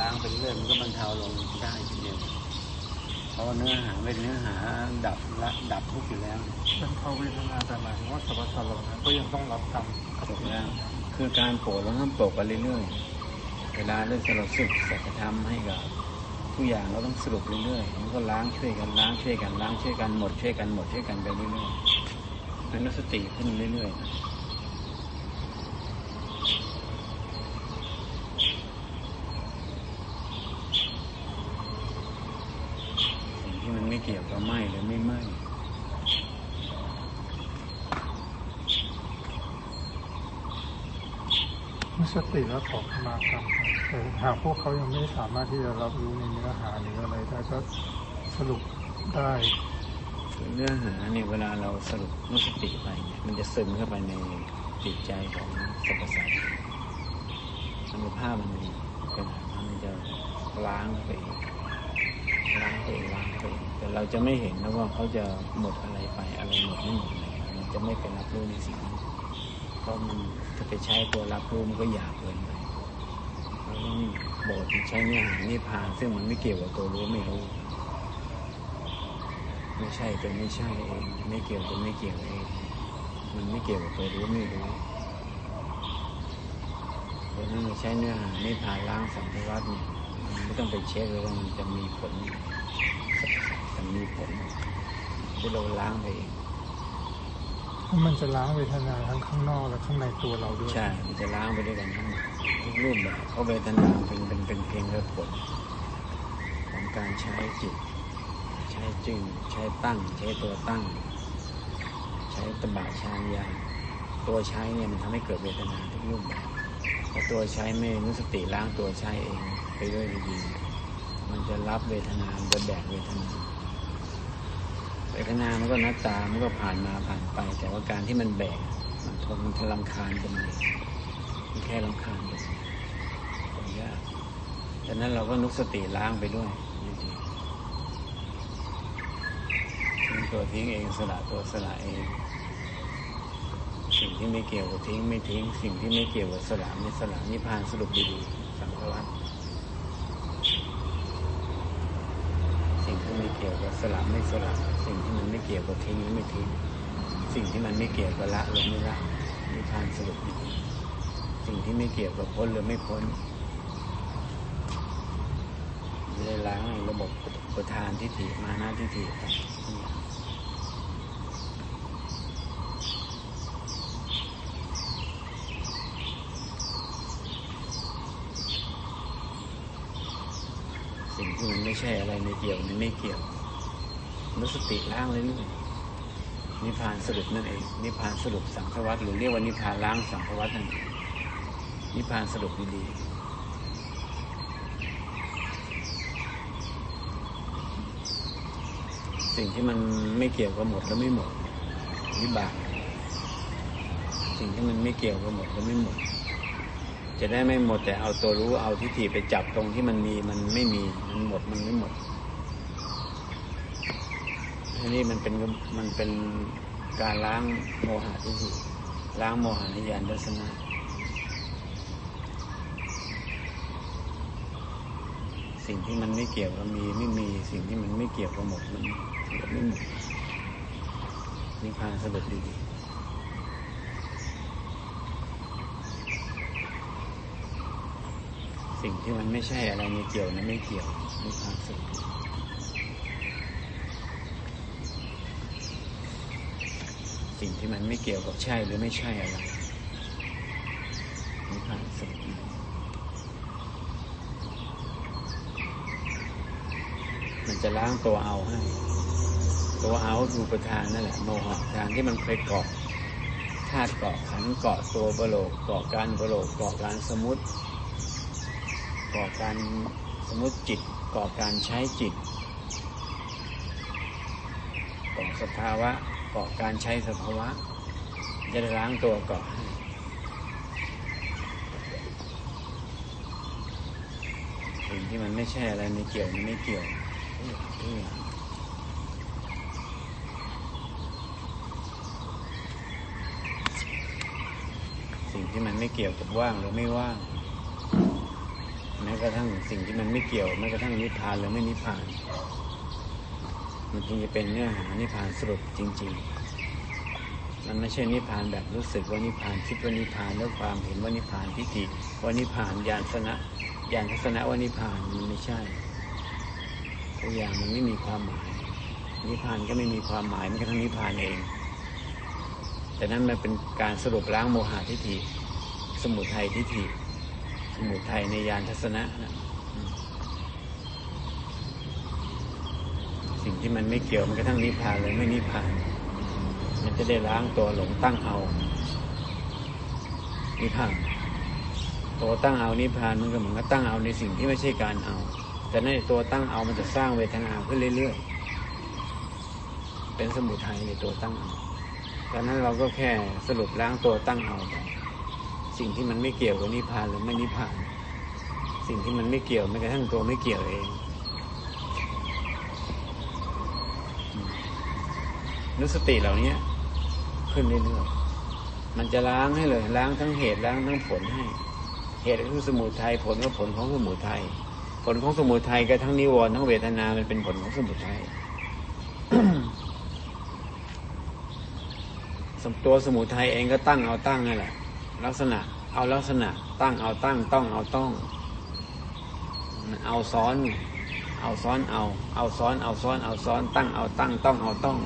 ล้างไปเรื่อยมันก็บรรเทาลงได้ทีเดียวเพราะเนื้อหาเป็นเนื้อหาดับละดับทุกอยู่แล้วเป็นเขาเวทนาแต่หมายถึงว่าสรรพสัตว์เหล่านั้นก็ยังต้องรับกรรมถูกแล้วคือการโปรดเราต้องโปรดไปเรื่อยๆเวลาเรื่องสรุปสึกสัจธรรมให้กับทุกอย่างเราต้องสรุปเรื่อยๆมันก็ล้างช่วยกันล้างช่วยกันล้างช่วยกันหมดช่วยกันหมดช่วยกันไปเรื่อยๆเป็นสติขึ้นเรื่อยๆนะ สิ่งที่มันไม่ เกี่ยวกับไหมหรือไม่ไหมมีสติแล้วขอขมากรรมแต่หากพวกเขายังไม่สามารถที่จะรับรู้ในเนื้อหาหรืออะไรได้ก็สรุปได้เนื้อหาเนี่ยเวลาเราสรุปมุสติไปเนี่ยมันจะซึมเข้าไปในจิตใจของสรรพสัตว์อนุภาพมันมีขนาดนั้นมันจะล้างไปเอง ล้างไปเองล้างไปเองแต่เราจะไม่เห็นนะว่าเขาจะหมดอะไรไปอะไรหมดไม่หมดอะไรมันจะไม่เป็นรับรู้ในสิ่งนั้นเพราะมันถ้าไปใช้ตัวรับรู้มันก็หยาบเกินไปเราต้องบอกใช้เนื้อหานิพพานซึ่งมันไม่เกี่ยวกับตัวรู้ไม่รู้ ไม่ใช่เป็นไม่ใช่เองไม่เกี่ยวเป็นไม่เกี่ยวเองมันไม่เกี่ยวกับตัวรู้ไม่รู้เพราะนั้นใช้เนื้อหาไม่ผ่านล้างสังสารวัตเนี่ย ไม่ต้องไปเช็คเลยว่ามันจะมีผลจะมีผลที่เราล้างไปเองเพราะมันจะล้างเวทนาทั้งข้างนอกและข้างในตัวเราด้วย ใช่ มันจะล้างไปด้วยกันทั้งหมดทุกรูปแบบเพราะเวทนาเป็นเป็นเป็นเพียงแค่ผลของการใช้จิต ใช้จึง ใช้ตั้ง ใช้ตัวตั้ง ใช้ตบะชานยาตัวใช้เนี่ยมันทำให้เกิดเวทนาทุกรูปแบบพอตัวใช้ไม่นุสติล้างตัวใช้เอง ไปด้วยดีมันจะรับเวทนามันจะแบกเวทนาเวทนามันก็นัดตามันก็ผ่านมาผ่านไป แต่ว่าการที่มันแบก มันทนมันทลำคาญเป็นเลยมันแค่ลำคาญเป็นคนยากดังนั้นเราก็นุสติล้างไปด้วยดีๆทิ้งตัวทิ้งเองสละตัวสละเอง สิ่งที่ไม่เกี่ยวกับทิ้งไม่ทิ้ง สิ่งที่ไม่เกี่ยวกับสละไม่สละนิพพานสรุปดีๆสังฆวัตสิ่งที่ไม่ เกี่ยวกับสลับไม่สลับสิ่งที่มันไม่เกี่ยวกับทิ้งไม่ทิ้งสิ่งที่มันไม่เกี่ยวกับละหรือไม่ละนิพานสรุปดีๆสิ่งที่ไม่เกี่ยวกับพ้นหรือไม่พ้นเลยล้างระบบประธานทิฏฐิมานาทิฏฐิไปทุกอย่างสิ่งที่มันไม่ ใช่อะไรไม่เกี่ยวมันไม่เกี่ยวนุสติล้างเลยนี่นิพพานสรุปนั่นเองนิพพานสรุปสังขวัตหรือเรียกว่านิพพานล้างสังขวัตนั่นเองนิพพานสรุปดีๆสิ่งที่มันไม่เกี่ยวกับหมดแล้วไม่หมดวิบากสิ่งที่มันไม่เกี่ยวกับหมดแล้วไม่หมด จะได้ไม่หมดแต่เอาตัวรู้เอาทิฏฐิไปจับตรงที่มันมีมันไม่มีมันหมดมันไม่หมดอันนี้มันเป็นมันเป็นการล้างโมหะทิฏฐิล้างโมหะนิยานดัศนะสิ่งที่มันไม่เกี่ยวกับมีไม่มีสิ่งที่มันไม่เกี่ยวกับหมดมันหมดไม่หมดนิพพานสรุปดี สิ่งที่มันไม่ใช่อะไรไม่เกี่ยวนะไม่เกี่ยวมีความสุขสิ่งที่มันไม่เกี่ยวกับใช่หรือไม่ใช่อะไรมีความสุขมันจะล้างตัวเอาให้ ตัวเอาคือประธานนั่นแหละโมหะทางที่มันเคยเกาะธาตุเกาะขันเกาะตัวบโลกเกาะการบโลกเกาะการสมมติ ก่อการสมมติจิตก่อการใช้จิตก่อสภาวะก่อการใช้สภาวะ จะล้างตัวก่อนสิ่งที่มันไม่ใช่อะไรไม่เกี่ยวมันไม่เกี่ยวสิ่งที่มันไม่เกี่ยวกับว่างหรือไม่ว่าง กระทั่งสิ่งที่มันไม่เกี่ยวแม้กระทั่งนิพพานหรือไม่นิพพาน มันจึงจะเป็นเนื้อหานิพพานสรุปจริง ๆ มันไม่ใช่นิพพานแบบรู้สึกว่านิพพานคิดว่านิพพานแล้วความเห็นว่านิพพานทิฏฐิว่านิพพานญาณสนะญาณทัศนะว่านิพพานมันไม่ใช่ทุกอย่างมันไม่มีความหมาย นิพพานก็ไม่มีความหมายแม้กระทั่งนิพพานเอง แต่นั้นมันเป็นการสรุปล้างโมหะทิฏฐิสมุทัยทิฏฐิ สมุทัยในญาณทัศนะนะสิ่งที่มันไม่เกี่ยวมันกระทั่งนิพพานเลยไม่นิพพาน มันจะได้ล้างตัวหลงตั้งเอานิพพานตัวตั้งเอานิพพานมันก็เหมือนกับตั้งเอาในสิ่งที่ไม่ใช่การเอา แต่ในตัวตั้งเอามันจะสร้างเวทนาขึ้นเรื่อยๆเป็นสมุทัยในตัวตั้งเอาดังนั้นเราก็แค่สรุปล้างตัวตั้งเอาไป สิ่งที่มันไม่เกี่ยวกับนิพพานหรือไม่นิพพาน สิ่งที่มันไม่เกี่ยวแม้กระทั่งตัวไม่เกี่ยวเองนึกสติเหล่านี้ขึ้นเรื่อยๆมันจะล้างให้เลย ล้างทั้งเหตุล้างทั้งผลให้ เหตุก็คือสมุทัยผลก็ผลของสมุทัยผลของสมุทัยก็ทั้งนิวรณ์ทั้งเวทนา มันเป็นผลของสมุทัยสมตัวสมุทัยเองก็ตั้งเอาตั้งนั่นแหละ ลักษณะ เอาลักษณะ ตั้งเอาตั้งต้องเอาต้อง เอาซ้อน เอาซ้อนเอา เอาซ้อนเอาซ้อนเอาซ้อน ตั้งเอาตั้งต้องเอาต้อง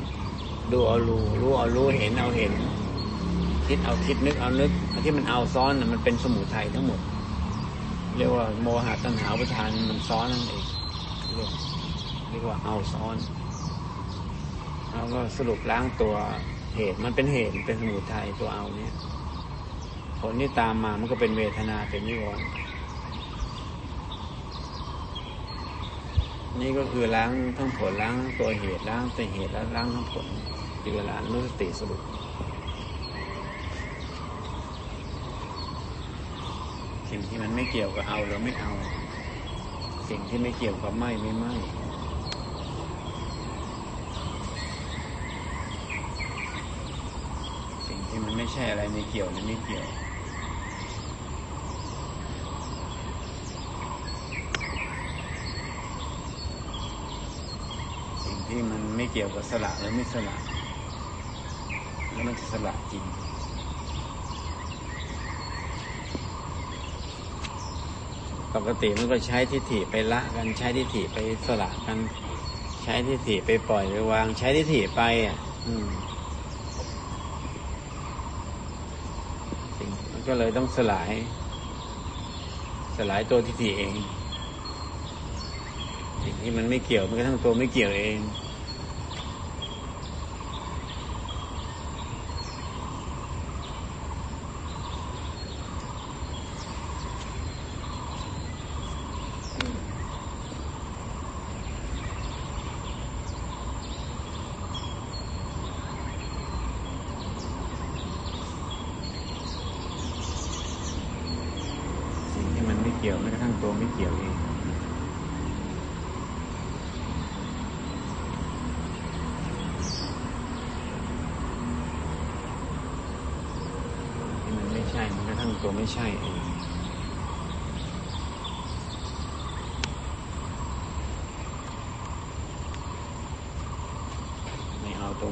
ดูเอารู้รู้เอารู้เห็นเอาเห็น คิดเอาคิดนึกเอานึกที่มันเอาซ้อนน่ะมันเป็นสมุทัยทั้งหมด เรียกว่าโมหะตัณหาอุปทานมันซ้อนนั่นเองเรียกเรียกว่าเอาซ้อนแล้วก็สรุปล้างตัวเหตุมันเป็นเหตุเป็นสมุทัยตัวเอาเนี่ย ผลที่ตามมามันก็เป็นเวทนาเป็นนิวรณ์นี่ก็คือล้างทั้งผลล้างตัวเหตุล้างตัวเหตุแล้วล้างทั้งผลที่เวลานุสติสรุปสิ่งที่มันไม่เกี่ยวกับเอาหรือไม่เอา สิ่งที่ไม่เกี่ยวกับไม่ไม่ไม่สิ่งที่มันไม่ใช่อะไรไม่เกี่ยวหรือไม่เกี่ยว สิ่งที่มันไม่ เกี่ยวกับสละหรือไม่สละแล้วมันจะสละจริงปกติมันก็ใช้ทิฏฐิไปละกันใช้ทิฏฐิไปสละกัน ใช้ทิฏฐิไปปล่อยไปวาง ใช้ทิฏฐิไปอะ อืมมันก็เลยต้องสลาย สลายตัวทิฏฐิเองสิ่งที่มันไม่เกี่ยวมันก็ทั้งตัวไม่เกี่ยวเองที่มันไม่เกี่ยวแม้กระทั่งตัวไม่เกี่ยวเอง ที่มันไม่ใช่มันกระทั่งตัวไม่ใช่เอง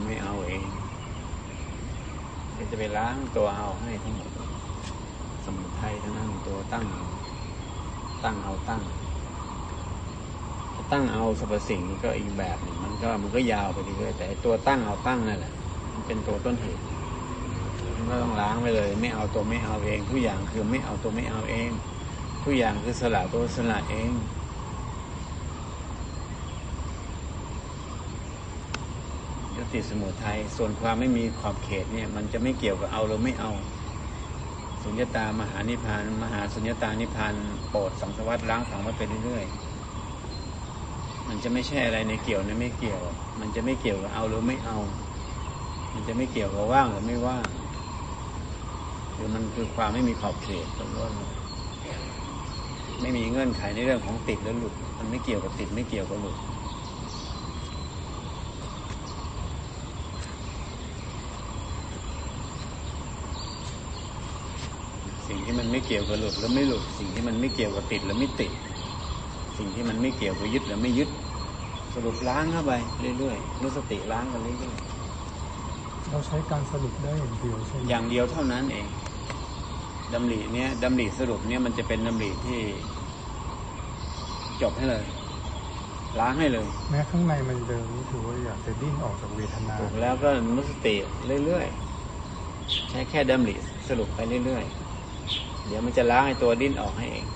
ไม่ เอาเอาเองจะไปล้างตัวเอาให้ทั้งหมด สมุทัยทั้งนั้นตัวตั้ง ตั้งเอาตั้ง ตั้งเอาสรรพสิ่งก็อีกแบบหนึ่งมันก็มันก็ยาวไปเรื่อยแต่ตัวตั้งเอาตั้งนั่นแหละมันเป็นตัวต้นเหตุมันก็ต้องล้างไปเลย ไม่เอาตัวไม่เอาเอง ทุกอย่างคือไม่เอาตัวไม่เอาเอง ทุกอย่างคือสละตัวสละเอง ยุ ติสมุทัยส่วนความไม่มีขอบเขตเนี่ยมันจะไม่เกี่ยวกับเอาหรือไม่เอา สุญญตามหานิพพานมหาสุญญตานิพพานโปรดสังสวัฏล้างสังวัฏไปเรื่อยๆมันจะไม่ใช่อะไรในเกี่ยวในไม่เกี่ยว มันจะไม่เกี่ยวกับเอาหรือไม่เอา มันจะไม่เกี่ยวกับว่างหรือไม่ว่างหรือมันคือความไม่มีขอบเขตล้วนๆไม่มีเงื่อนไขในเรื่องของติดและหลุด มันไม่เกี่ยวกับติดไม่เกี่ยวกับหลุด สิ่งที่มันมันไม่เกี่ยวกับหลุดหรือไม่หลุด สิ่งที่มันไม่เกี่ยวกับติดหรือไม่ติด สิ่งที่มันไม่เกี่ยวกับยึดหรือไม่ยึด สรุปล้างเข้าไปเรื่อยๆรู้สติล้างกันเรื่อยเราใช้การสรุปได้อย่างเดียวใช่ไหมๆอย่างเดียวเท่านั้นเองดำริเนี้ยดำริสรุปเนี้ยมันจะเป็นดำริที่ จบให้เลย ล้างให้เลย แม้ข้างในมันเดิมนี่ถือว่าอยากจะดิ้นออกจากเวทนาถูกแล้วก็นุสติเรื่อยๆใช้แค่ดำริสรุปไปเรื่อยๆ เดี๋ยวมันจะล้างไอ้ตัวดิ้นออกให้เอง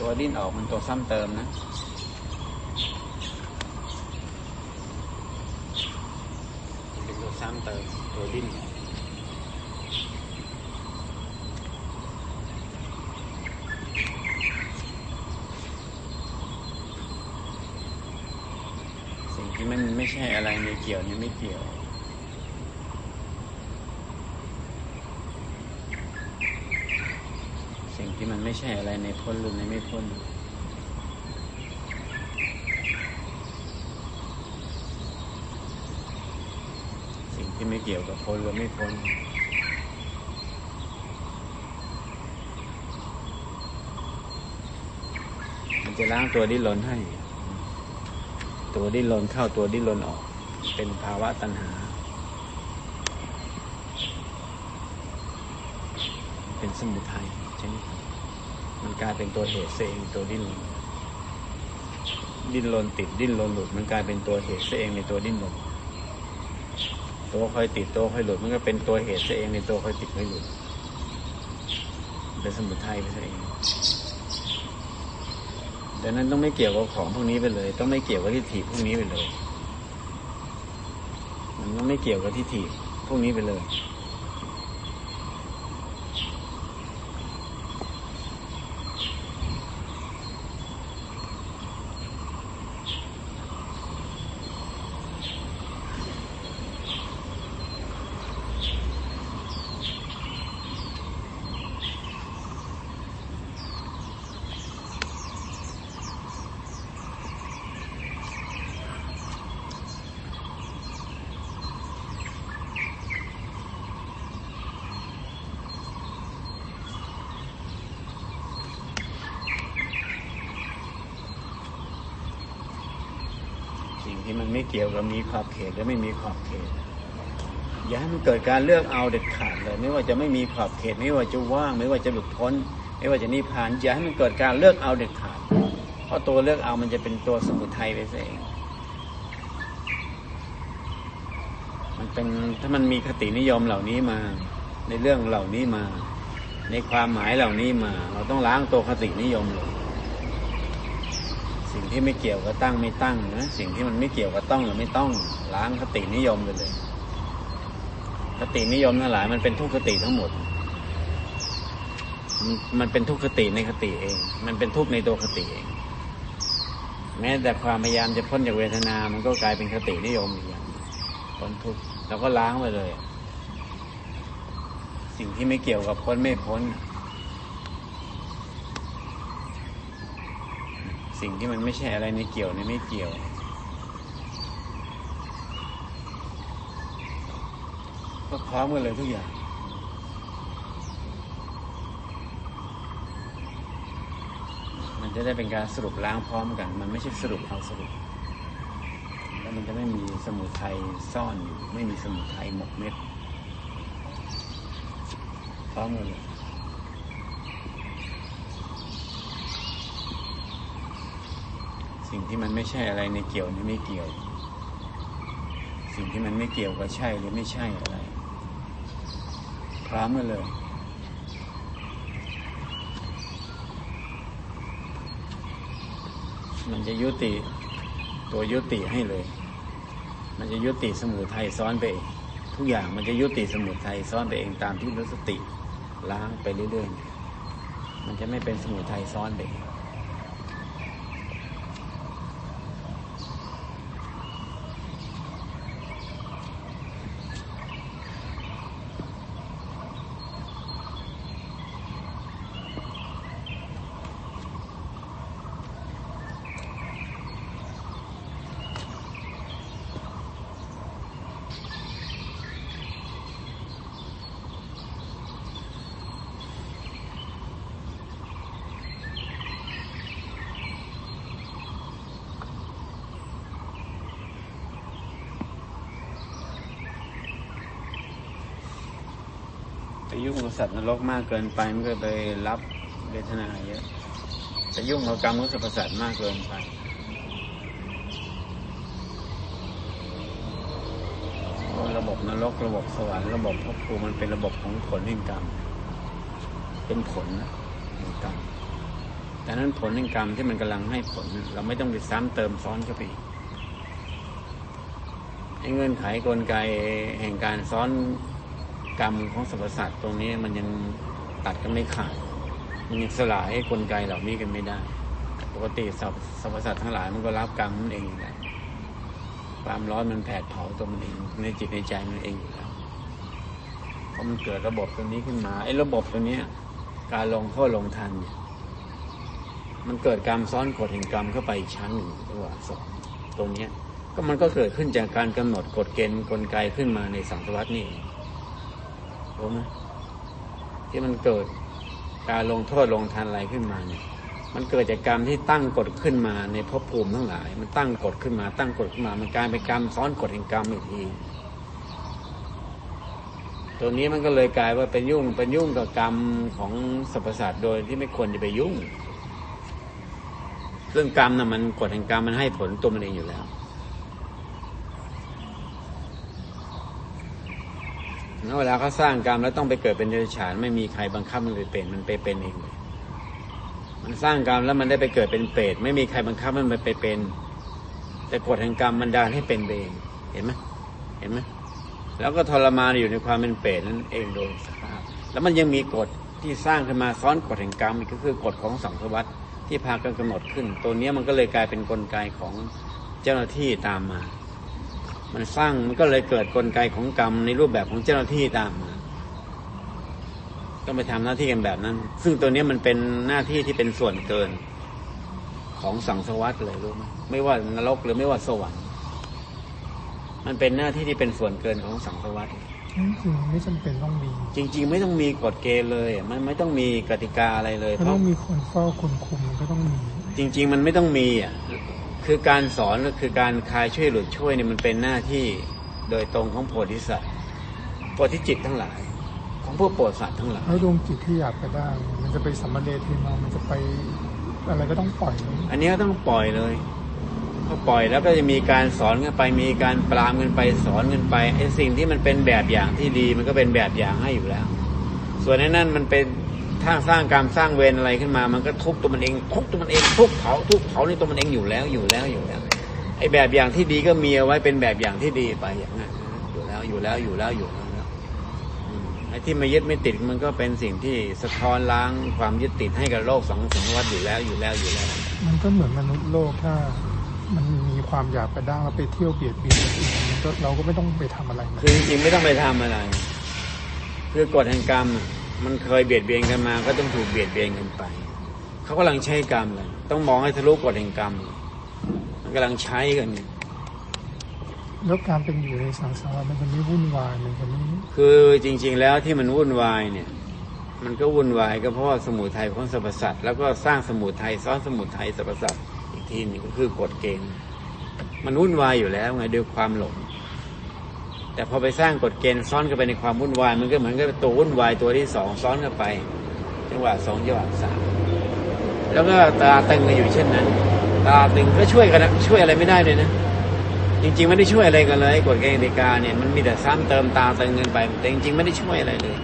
ตัวดิ้นออกมันตัวซ้ำเติมนะ เป็นตัวซ้ำเติมตัวดิ้นสิ่งที่มันไม่ใช่อะไรในเกี่ยวเนี่ยไม่เกี่ยว สิ่ง ที่มันไม่ใช่อะไรในพ้นหรือในไม่พ้นสิ่งที่ไม่เกี่ยวกับพ้นหรือไม่พ้นมันจะล้างตัวดิ้นรนให้ ตัวดิ้นรนเข้าตัวดิ้นรนออก เป็นภาวะตัณหาเป็นสมุทัยใช่ไหมครับ มันกลายเป็นตัวเหตุเองตัวดิ้นดิ้นรนติดดิ้นรนหลุด มันกลายเป็นตัวเหตุเองในตัวดิ้นรนตัวคอยติดตัวคอยหลุด มันก็เป็นตัวเหตุเองในตัวคอยติดคอยหลุดเป็นสมุทัยไปซะเองดังนั้นต้องไม่เกี่ยวกับของพวกนี้ไปเลย ต้องไม่เกี่ยวกับทิฏฐิพวกนี้ไปเลย มันต้องไม่เกี่ยวกับทิฏฐิพวกนี้ไปเลย ไม่เกี่ยวกับมีขอบเขตหรือไม่มีขอบเขต อย่าให้มันเกิดการเลือกเอาเด็ดขาดเลย ไม่ว่าจะไม่มีขอบเขต ไม่ว่าจะว่าง ไม่ว่าจะหลุดพ้น ไม่ว่าจะนิพพาน อย่าให้มันเกิดการเลือกเอาเด็ดขาด เพราะตัวเลือกเอามันจะเป็นตัวสมุทัยไปเองมันเป็นถ้ามันมีคตินิยมเหล่านี้มา ในเรื่องเหล่านี้มา ในความหมายเหล่านี้มา เราต้องล้างตัวคตินิยมเลย สิ่งที่ไม่เกี่ยวกับตั้งไม่ตั้งนะสิ่งที่มันไม่เกี่ยวกับต้องหรือไม่ต้องล้างคตินิยมไปเลยคตินิยมทั้งหลายมันเป็นทุกขติทั้งหมด มันเป็นทุกขติในคติเอง มันเป็นทุกในตัวคติเอง แม้แต่ความพยายามจะพ้นจากเวทนา มันก็กลายเป็นคตินิยมอีกอย่างพ้นทุกเราก็ล้างไปเลย สิ่งที่ไม่เกี่ยวกับพ้นไม่พ้น สิ่งที่มันไม่ใช่อะไรในเกี่ยวในไม่เกี่ยว ก็พร้อมกันเลยทุกอย่างมันจะได้เป็นการสรุปล้างพร้อมกัน มันไม่ใช่สรุปเอาสรุป แล้วมันจะไม่มีสมุทัยซ่อนอยู่ ไม่มีสมุทัยหมกเม็ดพร้อมกันเลย สิ่งที่มันไม่ใช่อะไรในเกี่ยวในไม่เกี่ยว สิ่งที่มันไม่เกี่ยวกับใช่หรือไม่ใช่อะไรพร้อมกันเลยมันจะยุติตัวยุติให้เลย มันจะยุติสมุทัยซ้อนไปเองทุกอย่างมันจะยุติสมุทัยซ้อนไปเองตามที่รู้สติล้างไปเรื่อยๆ มันจะไม่เป็นสมุทัยซ้อนไปเอง ยุ่งกับสัตว์นรกมากเกินไปมันก็ไปรับเวทนาเยอะไปยุ่งกับกรรมของสรรพสัตว์มากเกินไประบบนรกระบบสวรรค์ระบบภพภูมิมันเป็นระบบของผลแห่งกรรม เป็นผลแห่งกรรมแต่นั้นผลแห่งกรรมที่มันกำลังให้ผล เราไม่ต้องไปซ้ำเติมซ้อนเข้าไปอีกเงื่อนไขกลไกแห่งการซ้อน กรรมของสรรพสัตว์ตรงนี้มันยังตัดกันไม่ขาด มันยังสลายกลไกเหล่านี้กันไม่ได้ ปกติสรรพสรรพสัตว์ทั้งหลายมันก็รับกรรมมันเองอยู่แล้วความร้อนมันแผดเผาตัวมันเองในจิตในใจมันเองอยู่แล้วพอมันเกิดระบบตัวนี้ขึ้นมาไอ้ระบบตัวนี้การลงโทษลงทันเนี่ยมันเกิดกรรมซ้อนกฎแห่งกรรมเข้าไปอีกชั้นหนึ่งระหว่างสองตรงนี้ก็มันก็เกิดขึ้นจากการกำหนดกฎเกณฑ์กลไกขึ้นมาในสังสารวัตนี่ เองรู้ไหมที่มันเกิดการลงโทษลงทันอะไรขึ้นมาเนี่ย มันเกิดจากกรรมที่ตั้งกฎขึ้นมาในภพภูมิทั้งหลาย มันตั้งกฎขึ้นมา ตั้งกฎขึ้นมา มันกลายเป็นกรรมซ้อนกฎแห่งกรรมอีกทีตัวนี้มันก็เลยกลายว่าเป็นยุ่งเป็นยุ่งกับกรรมของสรรพสัตว์โดยที่ไม่ควรจะไปยุ่ง เรื่องกรรมน่ะมันกฎแห่งกรรมมันให้ผลตัวมันเองอยู่แล้ว แล้ว เวลาเขาสร้างกรรมแล้วต้องไปเกิดเป็นเดรัจฉานไม่มีใครบังคับมันไปเป็นมันไปเป็นเองเลยมันสร้างกรรมแล้วมันได้ไปเกิดเป็นเปรตไม่มีใครบังคับมันไปเป็น แต่กฎแห่งกรรมมันดาลให้เป็นเองเห็นไหมเห็นไหมแล้วก็ทรมานอยู่ในความเป็นเปรตนั่นเองโดยสภาพแล้วมันยังมีกฎที่สร้างขึ้นมาซ้อนกฎแห่งกรรมอีกก็คือกฎของสังสวัตที่พากันกำหนดขึ้น ตัวนี้มันก็เลยกลายเป็นกลไกของเจ้าหน้าที่ตามมา มันสร้างมันก็เลยเกิดกลไกของกรรมในรูปแบบของเจ้าหน้าที่ตามมาต้องไปทำหน้าที่กันแบบนั้น ซึ่งตัวเนี้ยมันเป็นหน้าที่ที่เป็นส่วนเกินของสังสารวัตเลยรู้ไหมไม่ว่านรกหรือไม่ว่าสวรรค์ มันเป็นหน้าที่ที่เป็นส่วนเกินของสังสารวัตจริงๆไม่จำเป็นต้องมี จริง ๆ ไม่ต้องมีกฎเกณฑ์เลยมันไม่ต้องมีกติกาอะไรเลยก็เพต้อราะงมีคนเฝ้าคนคุมมันก็ต้องมี จริง ๆ มันไม่ต้องมีอะ คือการสอนก็คือการคลายช่วยหลุดช่วยเนี่ยมันเป็นหน้าที่โดยตรงของโพธิสัตว์โพธิจิตทั้งหลาย ของพวกโปรดสัตว์ทั้งหลายแล้วดวงจิตที่อยากไปได้มันจะไปสัมมาเดชเทมามันจะไปอะไรก็ต้องปล่อย อันนี้ก็ต้องปล่อยเลยพอปล่อยแล้วก็จะมีการสอนกันไป มีการปรามกันไปสอนกันไปไอ้สิ่งที่มันเป็นแบบอย่างที่ดี มันก็เป็นแบบอย่างให้อยู่แล้ว ส่วนในนั้นมันเป็น ถ้าสร้างกรรมสร้างเวรอะไรขึ้นมา มันก็ทุบตัวมันเองทุบตัวมันเองทุบเผาทุบเผาในตัวมันเองอยู่แล้วอยู่แล้วอยู่แล้วไอ้แบบอย่างที่ดีก็มีเอาไว้เป็นแบบอย่างที่ดีไปอย่างนั้นอยู่แล้วอยู่แล้วอยู่แล้วอยู่แล้วอืมไอ้ที่ไม่ยึดไม่ติดมันก็เป็นสิ่งที่สะท้อนล้างความยึดติดให้กับโลกสองสมวัตอยู่แล้วอยู่แล้วอยู่แล้ว มันก็เหมือนมนุษย์โลกถ้ามันมีความอยากไปได้แล้วไปเที่ยวเบียดเบียนคนอื่นมันก็เราก็ไม่ต้องไปทำอะไรมันคือจริงๆไม่ต้องไปทำอะไร คือกฎแห่งกรรมอะ มันเคยเบียดเบียนกันมา ก็ต้องถูกเบียดเบียนกันไปเขากำลังใช้กรรมเลยต้องมองให้ทะลุกฎแห่งกรรมมันกำลังใช้กันเนี่ยแล้วการเป็นอยู่ในสังสารวัฏมันจะไม่วุ่นวายมันจะไม่คือจริง ๆ แล้วที่มันวุ่นวายเนี่ย มันก็วุ่นวายก็เพราะว่าสมุทัยของสรรพสัตว์แล้วก็สร้างสมุทัยซ้อนสมุทัยสรรพสัตว์อีกทีหนึงก็คือกฎเกณฑ์มันวุ่นวายอยู่แล้วไงด้วยความหลง แต่พอไปสร้างกฎเกณฑ์ซ้อนเข้าไปในความวุ่นวายมันก็เหมือนกับตัววุ่นวายตัวที่สองซ้อนเข้าไปจังหวะสองจังหวะสามแล้วก็ตาตึงกันอยู่เช่นนั้น ตาตึงก็ช่วยกันนะช่วยอะไรไม่ได้เลยนะจริงๆไม่ได้ช่วยอะไรกันเลยกฎเกณฑ์กติกาเนี่ยมันมีแต่ซ้ำเติมตาตึงเงินไป แต่จริงๆไม่ได้ช่วยอะไรเลย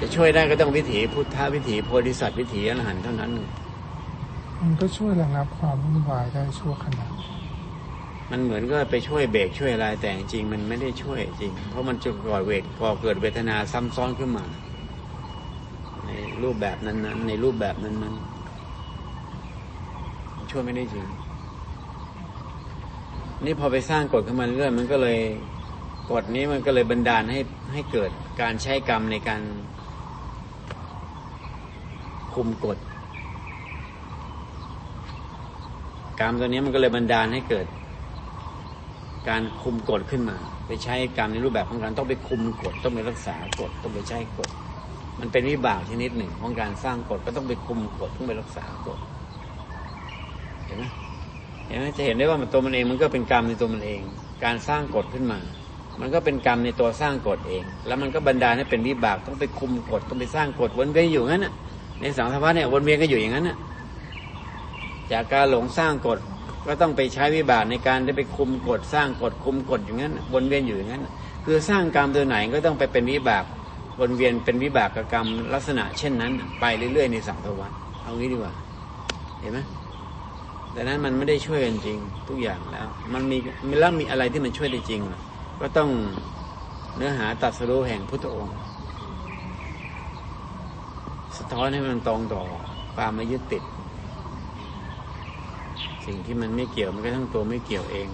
จะช่วยได้ก็ต้องวิถีพุทธวิถีโพธิสัตว์วิถีอรหันต์เท่านั้นมันก็ช่วยระงับความวุ่นวายได้ชั่วขณะ มันเหมือนก็ไปช่วยเบรกช่วยอะไรแต่จริงมันไม่ได้ช่วยจริง เพราะมันจะก่อเวทก่อเกิดเวทนาซ้ำซ้อนขึ้นมา ในรูปแบบนั้นๆในรูปแบบนั้นๆช่วยไม่ได้จริง นี่พอไปสร้างกฎขึ้นมาเรื่อยมันก็เลยกฎนี้มันก็เลยบันดาลให้ให้เกิดการใช้กรรมในการคุมกฎกรรมตัวนี้มันก็เลยบันดาลให้เกิด การคุมกฎขึ้นมา ไปใช้กรรมในรูปแบบของการต้องไปคุมกฎต้องไปรักษากฎต้องไปใช้กฎมันเป็นวิบากชนิดหนึ่งของการสร้างกฎก็ต้องไปคุมกฎต้องไปรักษากฎเห็นไหมเห็นไหมจะเห็นได้ว่ามันตัวมันเองมันก็เป็นกรรมในตัวมันเอง การสร้างกฎขึ้นมา มันก็เป็นกรรมในตัวสร้างกฎเอง แล้วมันก็บันดาให้เป็นวิบากต้องไปคุมกฎต้องไปสร้างกฎวนเวียนอยู่งั้นน่ะในสังสารวัฏเนี่ยวนเวียนก็อยู่อย่างนั้นน่ะจากการหลงสร้างกฎ ก็ต้องไปใช้วิบากในการได้ไปคุมกฎสร้างกฎคุมกฎอย่างนั้นวนเวียนอยู่อย่างนั้น คือสร้างกรรมตัวไหนก็ต้องไปเป็นวิบากวนเวียนเป็นวิบากกรรมลักษณะ เช่นนั้น ไปเรื่อยๆในสังสารวัฏเอางี้ดีกว่า เห็นไหมดังนั้นมันไม่ได้ช่วยกันจริงทุกอย่างแล้ว มันมีมีแล้วมีอะไรที่มันช่วยได้จริง ก็ต้องเนื้อหาตัดสรู้แห่งพุทธองค์ สะท้อนให้มันตรงต่อความไม่ยึดติด สิ่งที่มันไม่เกี่ยวมันก็ทั้งตัวไม่เกี่ยวเอง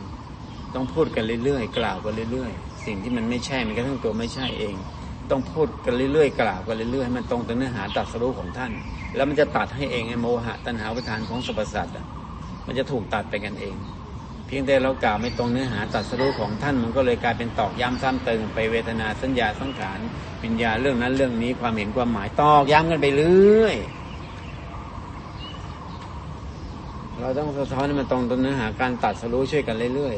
ต้องพูดกันเรื่อยๆกล่าวกันเรื่อยๆ สิ่งที่มันไม่ใช่มันก็ทั้งตัวไม่ใช่เอง ต้องพูดกันเรื่อยๆ กล่าวกันเรื่อยๆให้มันตรงต่อเนื้อหาตัดสรู้ของท่าน แล้วมันจะตัดให้เองไอ้โมหะตัณหาวิธานของสรรพสัตว์มันจะถูกตัดไปกันเอง เพียงแต่เรากล่าวไม่ตรงเนื้อหาตัดสรู้ของท่าน มันก็เลยกลายเป็นตอกย้ำซ้ำเติมไปเวทนาสัญญาสังขารวิญญาเรื่องนั้นเรื่องนี้ความเห็นความหมายตอกย้ำกันไปเรื่อย เราต้องสะท้อนมันตรงตรงเนื้อหาการตัดสรู้ช่วยกันเรื่อย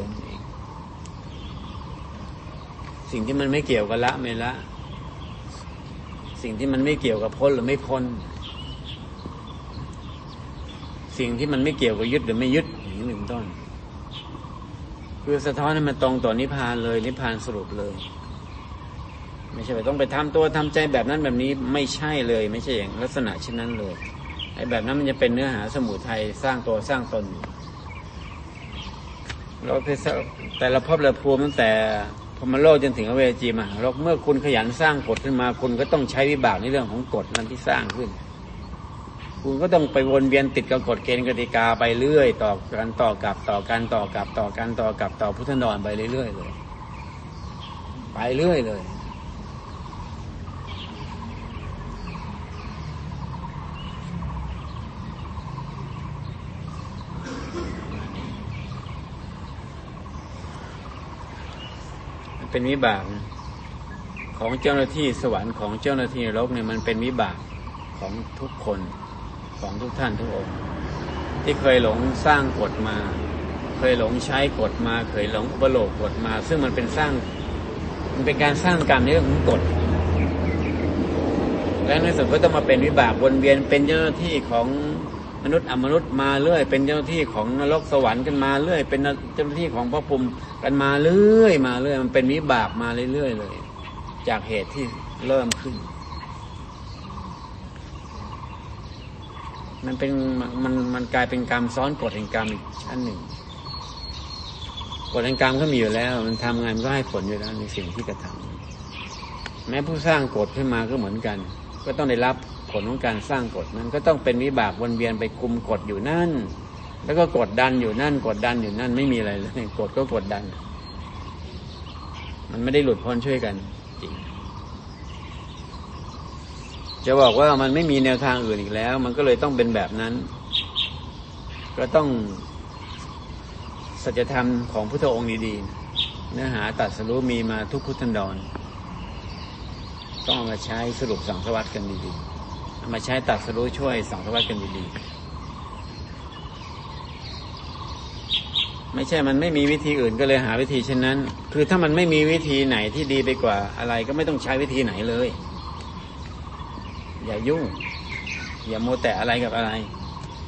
ๆ สิ่งที่มันไม่เกี่ยวกับละไม่ละ สิ่งที่มันไม่เกี่ยวกับพ้นหรือไม่พ้น สิ่งที่มันไม่เกี่ยวกับยึดหรือไม่ยึดอย่างนี้หนึ่งต้น คือสะท้อนให้มันตรงต่อนิพพานเลย นิพพานสรุปเลย ไม่ใช่ไปต้องไปทำตัวทำใจแบบนั้นแบบนี้ไม่ใช่เลย ไม่ใช่อย่างลักษณะเช่นนั้นเลย ไอ้แบบนั้นมันจะเป็นเนื้อหาสมุทัยสร้างตัวสร้างตนอยู่เราแต่ละภพละภูมิตั้งแต่พมโลกจนถึงอเวจีมหาโลกเมื่อคุณขยันสร้างกฎขึ้นมา คุณก็ต้องใช้วิบากในเรื่องของกฎนั้นที่สร้างขึ้น คุณก็ต้องไปวนเวียนติดกับกฎเกณฑ์กติกาไปเรื่อย ต่อกันต่อกับต่อกันต่อกับต่อกันต่อกับต่อพุทธนอนไปเรื่อยๆเลย ไปเรื่อยเลย เป็นวิบากของเจ้าหน้าที่สวรรค์ของเจ้าหน้าที่นรกเนี่ยมันเป็นวิบากของทุกคนของทุกท่านทุกองค์ที่เคยหลงสร้างกฎมา เคยหลงใช้กฎมา เคยหลงอุปโลกกฎมา ซึ่งมันเป็นสร้างมันเป็นการสร้างกรรมในเรื่องของกฎและในสุดก็ต้องมาเป็นวิบากวนเวียนเป็นเจ้าหน้าที่ของ มนุษย์อมนุษย์มาเรื่อย เป็นเจ้าหน้าที่ของนรกสวรรค์กันมาเรื่อย เป็นเจ้าหน้าที่ของพระภูมิกันมาเรื่อยมาเรื่อย มันเป็นวิบากมาเรื่อยๆเลย จากเหตุที่เริ่มขึ้น มันเป็นมันมันกลายเป็นกรรมซ้อนกฎแห่งกรรมอีกชั้นหนึ่งกฎแห่งกรรมก็มีอยู่แล้ว มันทำไงมันก็ให้ผลอยู่แล้วในสิ่งที่กระทำแม้ผู้สร้างกฎขึ้นมาก็เหมือนกัน ก็ต้องได้รับ ผลของการสร้างกฎนั้นก็ต้องเป็นวิบากวนเวียนไปคุมกฎอยู่นั่น แล้วก็กดดันอยู่นั่น กดดันอยู่นั่นไม่มีอะไรเลยกฎก็กดดัน มันไม่ได้หลุดพ้นช่วยกัน จริง จะบอกว่ามันไม่มีแนวทางอื่นอีกแล้ว มันก็เลยต้องเป็นแบบนั้น ก็ต้องสัจธรรมของพุทธองค์ดีๆเนื้อหาตัดสรู้มีมาทุกพุทธันดรต้องเอามาใช้สรุปสังสวัสดิ์กันดีๆ มาใช้ตัดสรู้ช่วยสังสวัสดิ์กันดีๆไม่ใช่มันไม่มีวิธีอื่นก็เลยหาวิธีเช่นนั้น คือถ้ามันไม่มีวิธีไหนที่ดีไปกว่าอะไรก็ไม่ต้องใช้วิธีไหนเลย อย่ายุ่ง อย่าโมแต่อะไรกับอะไร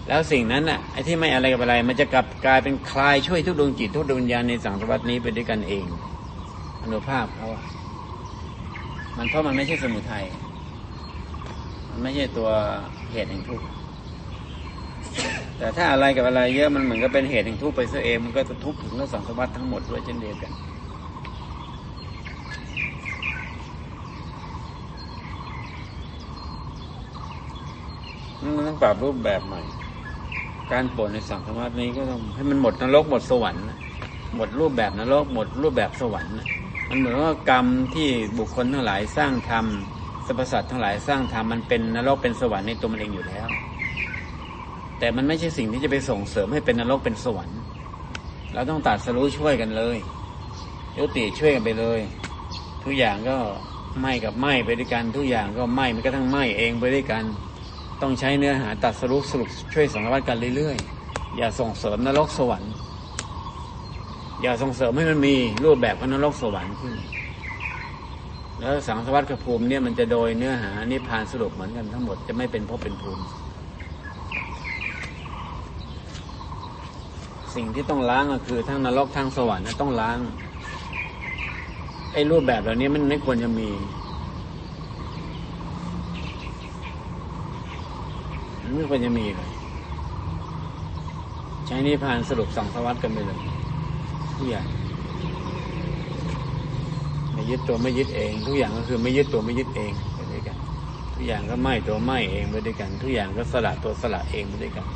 แล้วสิ่งนั้นน่ะไอ้ที่ไม่อะไรกับอะไร มันจะกลับกลายเป็นคลายช่วยทุกดวงจิตทุกดวงวิญญาณในสังสารวัตนี้ไปด้วยกันเองอนุภาพเขามันเพราะมันไม่ใช่สมุทัยมัน ไม่ใช่ตัวเหตุแห่งทุกข์แต่ถ้าอะไรกับอะไรเยอะมันเหมือนกับเป็นเหตุแห่งทุกข์ไปซะเองมันก็จะทุกข์ถึงเรื่องสังสารวัตทั้งหมดด้วยเช่นเดียวกันมันต้องปรับรูปแบบใหม่ การปลดในสังสารวัตนี้ก็ต้องให้มันหมดนรกหมดสวรรค์หมดรูปแบบนรกหมดรูปแบบสวรรค์มันเหมือนว่ากรรมที่บุคคลทั้งหลายสร้างทำ สรรพสัตว์ทั้งหลายสร้างทำมันเป็นนรกเป็นสวรรค์ในตัวมันเองอยู่แล้ว แต่มันไม่ใช่สิ่งที่จะไปส่งเสริมให้เป็นนรกเป็นสวรรค์เราต้องตัดสรู้ช่วยกันเลยยุติช่วยกันไปเลย ทุกอย่างก็ไหมกับไหมไปด้วยกันทุกอย่างก็ไหมมันก็ทั้งไหมเองไปด้วยกัน ต้องใช้เนื้อหาตัดสรุปสรุปช่วยสังวัตกันเรื่อยๆ อย่าส่งเสริมนรกสวรรค์ อย่าส่งเสริมให้มันมีรูปแบบของนรกสวรรค์ขึ้น แล้วสังสารวัฏภูมิเนี่ยมันจะโดยเนื้อหานิพานสรุปเหมือนกันทั้งหมดจะไม่เป็นภพเป็นภูมิ สิ่งที่ต้องล้างก็คือทั้งนรกทั้งสวรรค์ต้องล้างไอ้รูปแบบเหล่านี้มันไม่ควรจะมีมันไม่ควรจะมีเลยใช้นิพานสรุปสังสารวัฏกันไปเลยทุกอย่างไม่ ยึดตัวไม่ยึดเอง ทุกอย่างก็คือไม่ยึดตัวไม่ยึดเองไปด้วยกัน ทุกอย่างก็ไม่ตัวไม่เองไปด้วยกัน ทุกอย่างก็สละตัวสละเองไปด้วยกัน